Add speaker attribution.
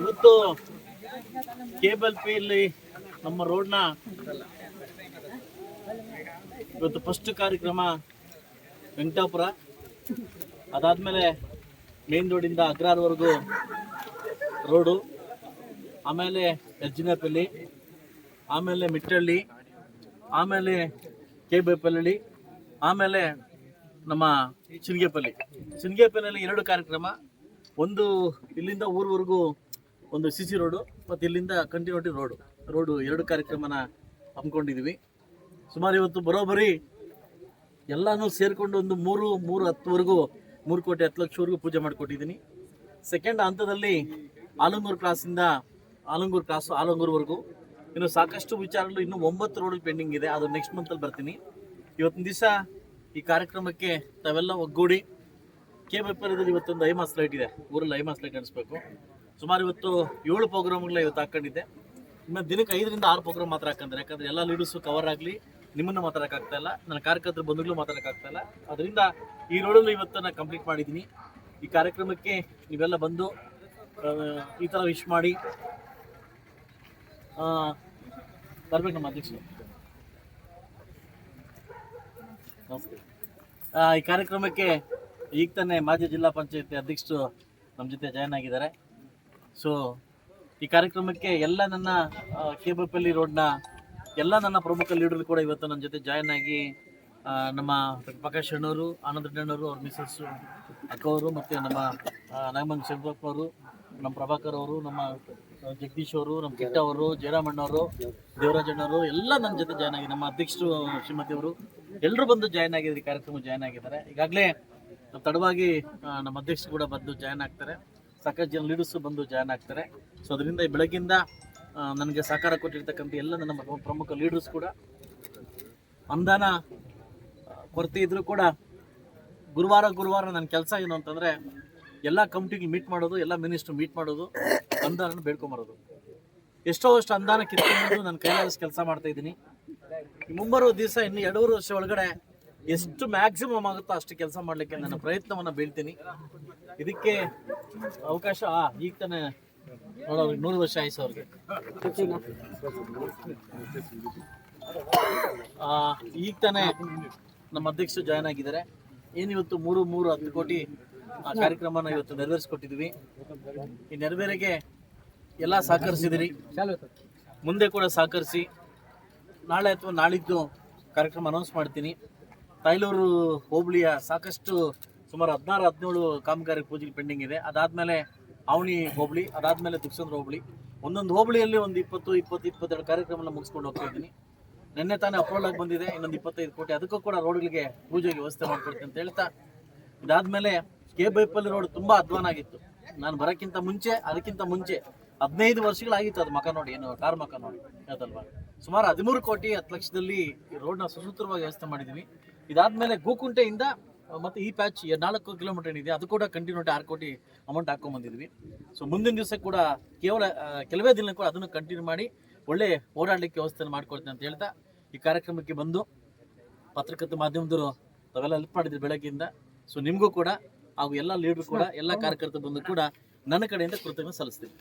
Speaker 1: ಇವತ್ತು ಕೇಬಲ್ ಪಿಯಲ್ಲಿ ನಮ್ಮ ರೋಡ್ನ ಇವತ್ತು ಫಸ್ಟ್ ಕಾರ್ಯಕ್ರಮ ವೆಂಕಟಾಪುರ. ಅದಾದಮೇಲೆ ಮೇನ್ ರೋಡಿಂದ ಅಗ್ರಾರ್ವರೆಗೂ ರೋಡು. ಆಮೇಲೆ ಯಜ್ಜಿನಪಲ್ಲಿ ಆಮೇಲೆ ಮಿಟ್ಟಳ್ಳಿ, ಆಮೇಲೆ ಕೆ ಬೇಪಲ್ಲಿ ಆಮೇಲೆ ನಮ್ಮ ಸಿನ್ಗೇಪಲ್ಲಿ ಚಿನ್ಗೆಪಲ್ಲಿ ಎರಡು ಕಾರ್ಯಕ್ರಮ. ಒಂದು ಇಲ್ಲಿಂದ ಊರ್ವರೆಗೂ ಒಂದು ಸಿ ಸಿ ರೋಡು ಮತ್ತು ಇಲ್ಲಿಂದ ಕಂಟಿನ್ಯೂಟಿ ರೋಡು ರೋಡು ಎರಡು ಕಾರ್ಯಕ್ರಮನ ಹಮ್ಮಿಕೊಂಡಿದ್ದೀವಿ ಸುಮಾರು ಇವತ್ತು ಬರೋಬ್ಬರಿ ಎಲ್ಲನೂ ಸೇರಿಕೊಂಡು ಒಂದು ಮೂರು ಮೂರು ಹತ್ತುವರೆಗೂ, ಮೂರು ಕೋಟಿ ಹತ್ತು ಲಕ್ಷವರೆಗೂ ಪೂಜೆ ಮಾಡಿಕೊಟ್ಟಿದ್ದೀನಿ. ಸೆಕೆಂಡ್ ಹಂತದಲ್ಲಿ ಆಲಂಗೂರು ಕ್ರಾಸಿಂದ ಆಲಂಗೂರು ಕ್ರಾಸು ಆಲಂಗೂರ್ವರೆಗೂ. ಇನ್ನು ಸಾಕಷ್ಟು ವಿಚಾರಗಳು ಇನ್ನೂ ಒಂಬತ್ತು ರೋಡ್ ಪೆಂಡಿಂಗ್ ಇದೆ. ಅದು ನೆಕ್ಸ್ಟ್ ಮಂತಲ್ಲಿ ಬರ್ತೀನಿ. ಇವತ್ತಿನ ದಿವಸ ಈ ಕಾರ್ಯಕ್ರಮಕ್ಕೆ ತಾವೆಲ್ಲ ಒಗ್ಗೂಡಿ. ಕೆ ಬೆಪ್ಪರದಲ್ಲಿ ಇವತ್ತೊಂದು ಐಮಾಸ್ ಲೈಟ್ ಇದೆ. ಊರಲ್ಲಿ ಐಮಾಸ್ ಲೈಟ್ ನಡೆಸಬೇಕು ಸುಮಾರು ಇವತ್ತು ಏಳು ಪ್ರೋಗ್ರಾಮ್ಗಳ ಇವತ್ತು ಹಾಕೊಂಡಿದ್ದೆ ಇನ್ನು ದಿನಕ್ಕೆ ಐದರಿಂದ ಆರು ಪ್ರೋಗ್ರಾಮ್ ಮಾತ್ರ ಹಾಕಂತಾರೆ ಯಾಕಂದ್ರೆ ಎಲ್ಲ ಲೀಡರ್ಸು ಕವರ್ ಆಗಲಿ, ನಿಮ್ಮನ್ನು ಮಾತಾಡೋಕ್ಕಾಗ್ತಾ ಇಲ್ಲ. ನನ್ನ ಕಾರ್ಯಕರ್ತರ ಬಂಧುಗಳು ಮಾತಾಡೋಕ್ಕಾಗ್ತಾ ಇಲ್ಲ. ಅದರಿಂದ ಈ ರೋಡಲ್ಲಿ ಇವತ್ತು ನಾನು ಕಂಪ್ಲೀಟ್ ಮಾಡಿದ್ದೀನಿ. ಈ ಕಾರ್ಯಕ್ರಮಕ್ಕೆ ನೀವೆಲ್ಲ ಬಂದು ಈ ಥರ ವಿಶ್ ಮಾಡಿ ಬರ್ಬೇಕು ನಮ್ಮ ಅಧ್ಯಕ್ಷರು. ನಮಸ್ತೆ. ಈ ಕಾರ್ಯಕ್ರಮಕ್ಕೆ ಈಗ ತಾನೇ ಮಾಜಿ ಜಿಲ್ಲಾ ಪಂಚಾಯತಿ ಅಧ್ಯಕ್ಷರು ನಮ್ಮ ಜೊತೆ ಜಾಯ್ನ್ ಆಗಿದ್ದಾರೆ. ಸೊ ಈ ಕಾರ್ಯಕ್ರಮಕ್ಕೆ ಎಲ್ಲ ನನ್ನ ಕೇಬಲ್ಪಲ್ಲಿ ರೋಡ್ನ, ಎಲ್ಲ ನನ್ನ ಪ್ರಮುಖ ಲೀಡರ್ ಕೂಡ ಇವತ್ತು ನನ್ನ ಜೊತೆ ಜಾಯ್ನ್ ಆಗಿ ನಮ್ಮ ಪ್ರಕಾಶ್ ಅಣ್ಣವರು, ಆನಂದ ಅಣ್ಣವರು, ಅವ್ರ ಮಿಸಸ್ಸು ಅಕ್ಕವರು ಮತ್ತು ನಮ್ಮ ನಾಗಮಂಗ್ ಶಂಕರಪ್ಪ ಅವರು, ನಮ್ಮ ಪ್ರಭಾಕರ್ ಅವರು, ನಮ್ಮ ಜಗದೀಶ್ ಅವರು, ನಮ್ಮ ಕಿಟ್ಟ ಅವರು ಜಯರಾಮಣ್ಣವರು ದೇವರಾಜ್ ಅಣ್ಣವರು ಎಲ್ಲ ನನ್ನ ಜೊತೆ ಜಾಯ್ನ್ ಆಗಿ, ನಮ್ಮ ಅಧ್ಯಕ್ಷರು ಶ್ರೀಮತಿ ಅವರು ಎಲ್ಲರೂ ಬಂದು ಜಾಯ್ನ್ ಆಗಿದ್ದಾರೆ ಕಾರ್ಯಕ್ರಮ ಜಾಯ್ನ್ ಆಗಿದ್ದಾರೆ. ಈಗಾಗಲೇ ತಡವಾಗಿ ನಮ್ಮ ಅಧ್ಯಕ್ಷರು ಕೂಡ ಬಂದು ಜಾಯ್ನ್ ಆಗ್ತಾರೆ. ಸಾಕಷ್ಟು ಜನ ಲೀಡರ್ಸ್ ಬಂದು ಜಾಯ್ನ್ ಆಗ್ತಾರೆ. ಸೊ ಅದರಿಂದ ಈ ಬೆಳಗ್ಗಿಂದ ನನಗೆ ಸಹಕಾರ ಕೊಟ್ಟಿರ್ತಕ್ಕಂಥ ಎಲ್ಲ ನನ್ನ ಪ್ರಮುಖ ಲೀಡರ್ಸ್ ಕೂಡ, ಅನುದಾನ ಕೊರತೆ ಇದ್ದರೂ ಕೂಡ ಗುರುವಾರ ಗುರುವಾರ ನನ್ನ ಕೆಲಸ ಏನು ಅಂತಂದರೆ, ಎಲ್ಲ ಕಮಿಟಿಗೆ ಮೀಟ್ ಮಾಡೋದು, ಎಲ್ಲ ಮಿನಿಸ್ಟ್ರು ಮೀಟ್ ಮಾಡೋದು ಅನುದಾನ ಬೇಡ್ಕೊಂಬರೋದು. ಎಷ್ಟೋ ಅಷ್ಟು ಅನುದಾನ ಕಿತ್ಕೊಂಡು ನಾನು ಕೈಲಾದಷ್ಟು ಕೆಲಸ ಮಾಡ್ತಾ ಇದ್ದೀನಿ. ಮುಂಬರುವ ದಿವಸ ಇನ್ನು ಎರಡೂವರೆ ವರ್ಷ ಒಳಗಡೆ ಎಷ್ಟು ಮ್ಯಾಕ್ಸಿಮಮ್ ಆಗುತ್ತೋ ಅಷ್ಟು ಕೆಲಸ ಮಾಡಲಿಕ್ಕೆ ನನ್ನ ಪ್ರಯತ್ನವನ್ನು ಬೀಳ್ತೀನಿ. ಇದಕ್ಕೆ ಅವಕಾಶ ಈಗ ತಾನೇ ನೋಡೋ ನೂರು ವರ್ಷ ಆಯ್ತು ಅವ್ರಿಗೆ. ಈಗ ತಾನೆ ನಮ್ಮ ಅಧ್ಯಕ್ಷರು ಜಾಯ್ನ್ ಆಗಿದ್ದಾರೆ. ಏನಿವತ್ತು ಮೂರು ಮೂರು, ಹತ್ತು ಕೋಟಿ, ಆ ಕಾರ್ಯಕ್ರಮನ ಇವತ್ತು ನೆರವೇರಿಸ್ಕೊಟ್ಟಿದ್ವಿ ಈ ನೆರವೇರಿಗೆ ಎಲ್ಲ ಸಹಕರಿಸಿದಿರಿ. ಮುಂದೆ ಕೂಡ ಸಹಕರಿಸಿ, ನಾಳೆ ಅಥವಾ ನಾಳಿದ್ದು ಕಾರ್ಯಕ್ರಮ ಅನೌನ್ಸ್ ಮಾಡ್ತೀನಿ. ತಾಯ್ಲೂರು ಹೋಬಳಿಯ ಸಾಕಷ್ಟು ಸುಮಾರು ಹದಿನಾರು, ಹದಿನೇಳು ಕಾಮಗಾರಿ ಪೂಜೆಗೆ ಪೆಂಡಿಂಗ್ ಇದೆ. ಅದಾದಮೇಲೆ ಅವಣಿ ಹೋಬಳಿ, ಅದಾದಮೇಲೆ ದುಕ್ಸಂದ್ರ ಹೋಬಳಿ. ಒಂದೊಂದು ಹೋಬಳಿಯಲ್ಲಿ ಒಂದು ಇಪ್ಪತ್ತು ಇಪ್ಪತ್ತು, ಇಪ್ಪತ್ತೆರಡು ಕಾರ್ಯಕ್ರಮನ ಮುಗಿಸ್ಕೊಂಡು ಹೋಗ್ತಾ ಇದ್ದೀನಿ. ನಿನ್ನೆ ತಾನೇ ಅಪ್ರೋಲ್ ಆಗಿ ಬಂದಿದೆ, ಇನ್ನೊಂದು ಇಪ್ಪತ್ತೈದು ಕೋಟಿ. ಅದಕ್ಕೂ ಕೂಡ ರೋಡ್ಗಳಿಗೆ ಪೂಜೆಗೆ ವ್ಯವಸ್ಥೆ ಮಾಡ್ಕೊಡ್ತೀನಿ ಅಂತ ಹೇಳ್ತಾ, ಇದಾದಮೇಲೆ ಕೆ ಬೈಪಲ್ಲಿ ರೋಡ್ ತುಂಬ ಅಧ್ವಾನ ಆಗಿತ್ತು. ನಾನು ಬರೋಕ್ಕಿಂತ ಮುಂಚೆ, ಅದಕ್ಕಿಂತ ಮುಂಚೆ ಹದಿನೈದು ವರ್ಷಗಳಾಗಿತ್ತು ಅದು ಮಕ ನೋಡಿ, ಏನು ಕಾರ್ ಮಕ ನೋಡಿ ಅದಲ್ವಾ ಸುಮಾರು ಹದಿಮೂರು ಕೋಟಿ ಹತ್ತು ಲಕ್ಷದಲ್ಲಿ ರೋಡ್ನ ಸುಸೂತ್ರವಾಗಿ ವ್ಯವಸ್ಥೆ ಮಾಡಿದ್ದೀವಿ ಇದಾದ್ಮೇಲೆ ಗೋಕುಂಟೆಯಿಂದ ಮತ್ತೆ ಈ ಪ್ಯಾಚ್ ನಾಲ್ಕು ಕಿಲೋಮೀಟರ್ ಏನಿದೆ, ಅದು ಕೂಡ ಕಂಟಿನ್ಯೂಟಿ ಆರು ಕೋಟಿ ಅಮೌಂಟ್ ಹಾಕೊಂಡ್ ಬಂದಿದ್ವಿ. ಸೊ ಮುಂದಿನ ದಿವಸ ಕೂಡ ಕೇವಲ ಕೆಲವೇ ದಿನ ಕೂಡ ಅದನ್ನು ಕಂಟಿನ್ಯೂ ಮಾಡಿ ಒಳ್ಳೆ ಓಡಾಡಲಿಕ್ಕೆ ವ್ಯವಸ್ಥೆಯನ್ನು ಮಾಡ್ಕೊಡ್ತೀನಿ ಅಂತ ಹೇಳ್ತಾ ಈ ಕಾರ್ಯಕ್ರಮಕ್ಕೆ ಬಂದು ಪತ್ರಕರ್ತ ಮಾಧ್ಯಮದವರು ತಾವೆಲ್ಲ ಹೆಲ್ಪ್ ಮಾಡಿದ್ರು ಬೆಳಗ್ಗೆಯಿಂದ. ಸೊ ನಿಮಗೂ ಕೂಡ ಹಾಗೂ ಎಲ್ಲ ಲೀಡರ್ ಕೂಡ, ಎಲ್ಲ ಕಾರ್ಯಕರ್ತರು ಬಂದು ಕೂಡ ನನ್ನ ಕಡೆಯಿಂದ ಕೃತಜ್ಞ ಸಲ್ಲಿಸ್ತೀನಿ.